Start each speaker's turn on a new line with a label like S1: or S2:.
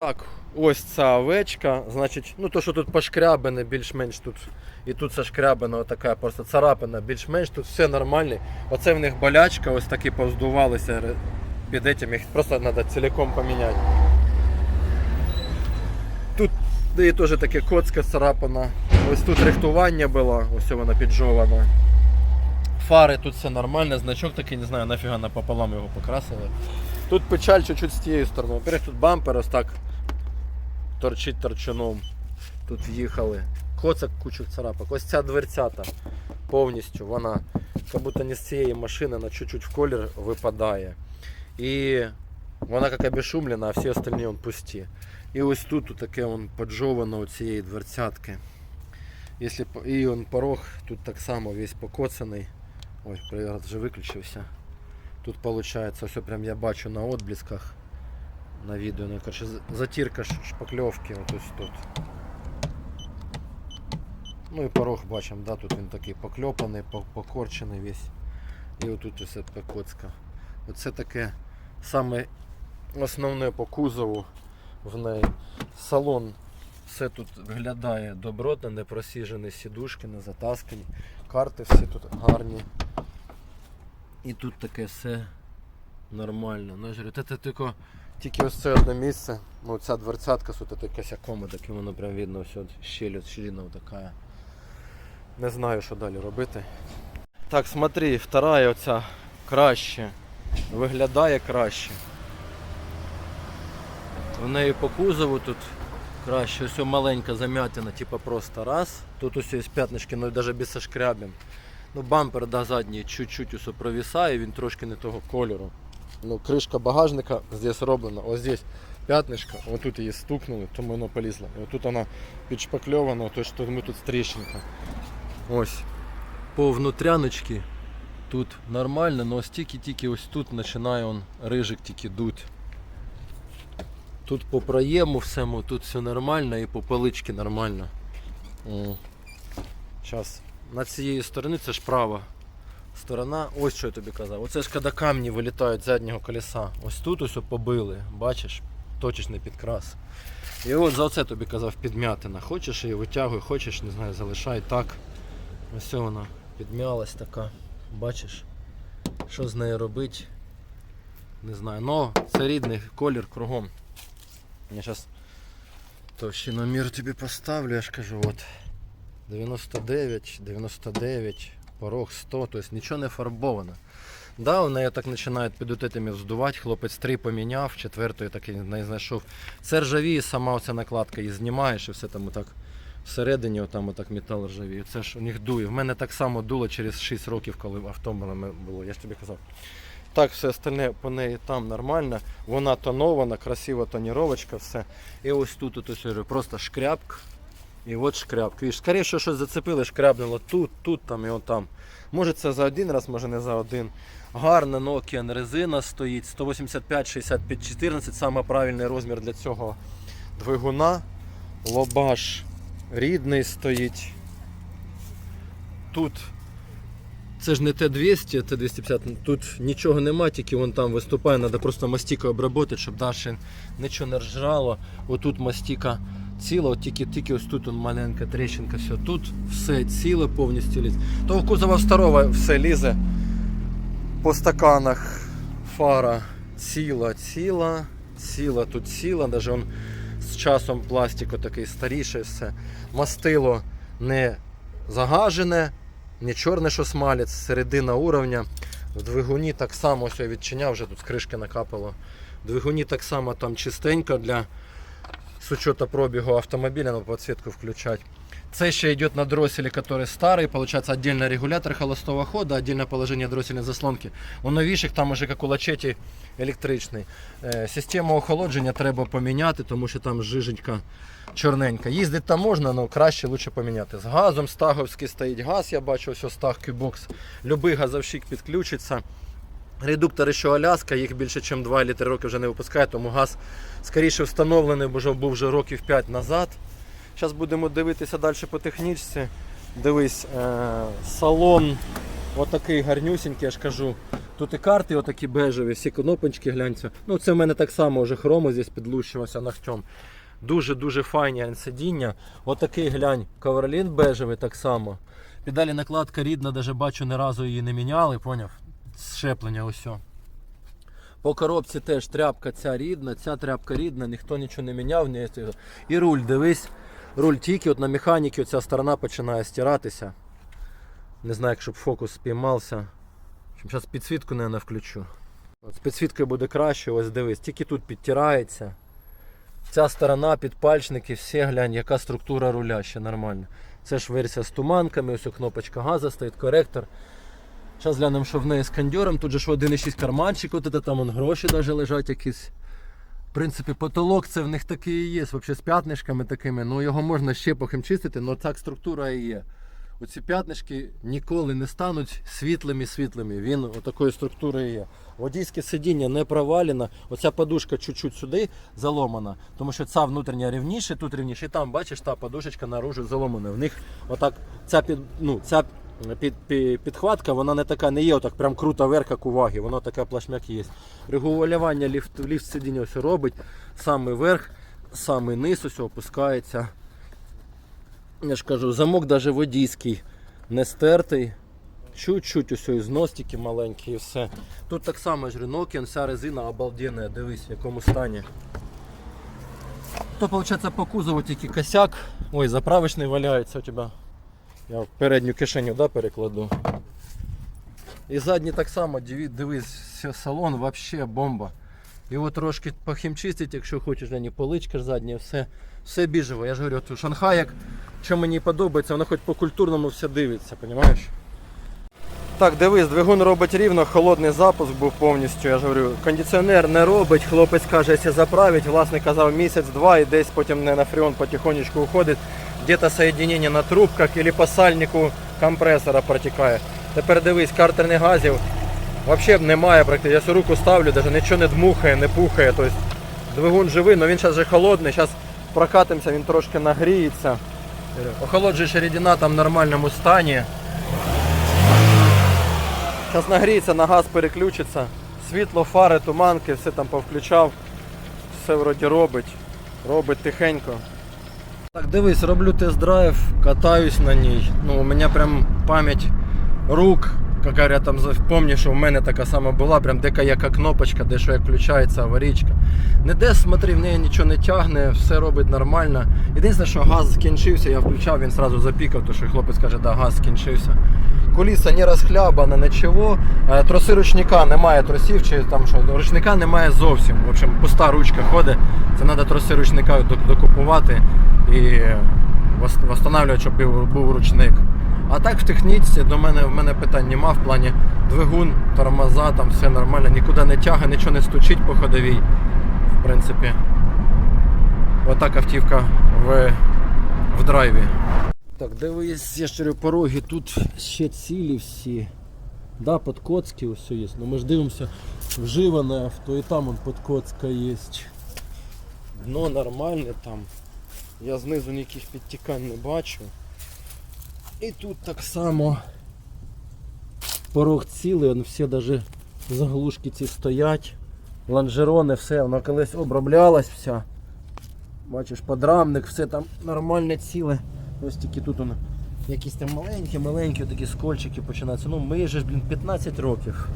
S1: Так, ось ця овечка, значить, ну то, що тут пошкрябане, більш-менш тут. І тут зашкрябана така просто царапина, більш-менш тут все нормально. Оце в них болячка, ось такі повздувалися під этим, їх просто треба цілком поміняти. Тут і теж таке коцка царапана. Ось тут рихтування було, ось вона піджована. Фари тут все нормально, значок такий, не знаю, нафіга напополам його покрасили. Тут печаль чуть-чуть з тієї сторони. Во-первых, тут бампер ось так торчить торчуном. Тут в'їхали. Коцак кучу царапок. Ось ця дверцята повністю, вона як будто не з цієї машини, вона чуть-чуть в колір випадає. І вона як обешумлена, а всі остальні он пусті. І ось тут таке он поджовано у цієї дверцятки. По- і он порог тут так само весь покоцаний. Ой, привод вже виключився. Тут виходить, все прям я бачу на отблисках на відео. Ну, короче, затірка шпакльовки ось тут. Ну і порог бачимо, да, тут він такий покльопаний, покорчений весь. І отут ось пекоцька. Оце таке саме основне по кузову в неї. Салон все тут виглядає добротно, не просіжені сідушки, не затаскані. Карти всі тут гарні. І тут таке все нормально. Ну, я говорю, це тільки, тільки ось це одне місце. Ну, ця дверцятка з от косяком, таке воно прям видно, все, щель, щілина така. Не знаю, що далі робити. Так, смотри, вторая оця краще. Виглядає краще. В неї по кузову тут краще. Ось маленька замятина, типа просто раз. Тут ось є п'ятнички, ну навіть без сошкрябин. Ну, бампер да, задній чуть-чуть усе провісає, він трошки не того кольору. Ну, кришка багажника здесь роблена. Ось здесь п'ятнишка, ось тут її стукнули, тому воно полізло. І отут вона підшпакльована, то що ми тут тріщинка. Ось. По внутряночці тут нормально, але тільки-тільки ось тут починає он рижик тільки дуть. Тут по проєму всему, тут все нормально і по поличці нормально. Зараз. На цієї сторони це ж права сторона. Ось що я тобі казав. Оце ж коли камні вилітають з заднього колеса. Ось тут ось побили, бачиш, точечний підкрас. І от за це тобі казав підмятина. Хочеш її витягуй, хочеш, не знаю, залишай так. Ось вона підмялась така. Бачиш? Що з нею робити? Не знаю. Но це рідний колір кругом. Я зараз товщиномір тобі поставлю, я ж кажу, от 99, 99, порог 100, тобто нічого не фарбовано. Да, у так починають під отитими вздувати, хлопець три поміняв, четвертої так і не знайшов. Це ржавіє, сама оця накладка її знімаєш і все там отак всередині отам отак метал ржавіє. Це ж у них дує. В мене так само дуло через 6 років, коли авто було- я ж тобі казав. Так, все остальне по неї там нормально. Вона тонована, красива тоніровочка, все. І ось тут, ось, просто шкрябк. І от. Видиш, скоріше що щось зацепили, шкрябнуло тут, тут, там і от там. Може це за один раз, може не за один. Гарна Nokian резина стоїть 185 65 14 саме правильний розмір для цього двигуна. Лобаш рідний стоїть. Тут це ж не Т200, Т250. Тут нічого нема, тільки вон там виступає, треба просто мастікою обробити, щоб далі нічого не ржало. Отут мастіка ціла, от тільки, тільки ось тут он маленька тріщинка, все. Тут все ціле повністю лізе. Того кузова старого все лізе. По стаканах фара ціла, ціла, ціла, тут ціла, навіть он з часом пластику такий старіший все. Мастило не загажене, не чорне, що смалець, середина уровня. В двигуні так само ось я відчиняв, вже тут з кришки накапало. В двигуні так само там чистенько для з учета пробігу автомобіля, на подсветку включать. Це ще йде на дросселе, который старый, получается отдельно регулятор холостого хода, отдельно положение дроссельной заслонки. У новіших там уже як у лачеті електричний. Е, Систему охолодження треба поміняти, тому що там жиженька чорненька. Їздити там можна, але краще лучше поміняти. З газом стаговський стоїть газ, я бачу, ось стаг Q-Box. Любий газовщик підключиться. Редуктори, що Аляска, їх більше, ніж 2 літри роки вже не випускає, тому газ скоріше встановлений, бо вже був вже років 5 назад. Зараз будемо дивитися далі по технічці. Дивись, е, салон Отакий гарнюсінький, я ж кажу. Тут і карти отакі бежеві, всі кнопочки гляньте. Ну це в мене так само вже хромо здесь підлущилося ногтем. Дуже-дуже файні сидіння. Отакий глянь, коверлін бежевий так само. Педалі накладка рідна, навіть бачу, ні разу її не міняли, поняв? Щеплення ось. По коробці теж тряпка ця рідна, ця тряпка рідна, ніхто нічого не міняв. Ні, і руль, дивись, руль тільки от на механіки оця сторона починає стиратися. Не знаю, як щоб фокус спіймався. Зараз підсвітку, не включу. От з підсвіткою буде краще, ось дивись, тільки тут підтирається. Ця сторона, підпальчники, всі глянь, яка структура руля ще нормальна. Це ж версія з туманками, ось кнопочка газу стоїть, коректор. Зараз глянемо, що в неї з кондьором. Тут же ж 1,6 карманчик, от там вон, гроші навіть лежать якісь. В принципі, потолок це в них такий і є, взагалі з п'ятнишками такими. Ну його можна ще похимчистити, але так структура і є. Оці п'ятнишки ніколи не стануть світлими світлими. Він отакої структури є. Водійське сидіння не провалено. Оця подушка чуть-чуть сюди заломана, тому що ця внутрішня рівніше, тут рівніше. І там бачиш, та подушечка наружу заломана. В них отак ця під, ну, ця під, під, підхватка, вона не така, не є отак прям круто вверх, як у ваги. Воно таке плашмяк є. Регулювання ліфт, ліфт сидіння ось робить. Самий верх, самий низ ось опускається. Я ж кажу, замок навіть водійський не стертий. Чуть-чуть ось із ностики маленькі і все. Тут так само ж Nokian, вся резина обалденна, дивись в якому стані. То виходить по кузову тільки косяк. Ой, заправочний валяється у тебе. Я в передню кишеню да, перекладу. І задній так само, дивись, салон вообще бомба. Його трошки похімчистить, якщо хочеш, не поличка ж задня, все, все біжево. Я ж говорю, от Шанхай, що мені подобається, воно хоч по культурному все дивиться, розумієш? Так, дивись, двигун робить рівно, холодний запуск був повністю. Я ж говорю, кондиціонер не робить, хлопець каже, якщо заправить, власник казав місяць-два і десь потім не на фреон потихонечку уходить. Где-то соединение на трубках або по сальнику компресора протікає. Тепер дивись, картерних газів взагалі немає практично. Я цю руку ставлю, навіть нічого не дмухає, не пухає. Тобто двигун живий, але він зараз вже холодний. Зараз прокатимося, він трошки нагріється. Охолоджуюча рідина там в нормальному стані. Зараз нагріється, на газ переключиться. Світло, фари, туманки, все там повключав. Все вроді робить. Робить тихенько. Так, дивись, роблю тест-драйв, катаюсь на ній. Ну, у мене прям пам'ять рук. яка там помню, що в мене така сама була, прям дека яка кнопочка, де що як включається аварійка. де смотри, в неї нічого не тягне, все робить нормально. Єдине, що газ скінчився, я включав, він одразу запікав, тому що хлопець каже, да, газ скінчився. Куліса не розхлябана, нічого. Е, Троси ручника немає тросів, чи там що, ручника немає зовсім. В общем, пуста ручка ходить. Це треба троси ручника докупувати і восстанавливати, щоб був ручник. А так в техніці до мене в мене питань нема в плані двигун, тормоза, там все нормально, нікуди не тяга, нічого не стучить по ходовій. В принципі. Отак автівка в, в драйві. Так, дивись, я ж пороги тут ще цілі всі. Да, подкоцки все є. Ну ми ж дивимося вживане авто і там он подкоцка є. Дно нормальне там. Я знизу ніяких підтікань не бачу. І тут так само порог цілий, он всі навіть заглушки ці стоять. Лонжерони, все, воно колись оброблялось вся. Бачиш, подрамник, все там нормальне ціле. Ось тільки тут воно якісь там маленькі, маленькі такі скольчики починаються. Ну ми ж, блін, 15 років.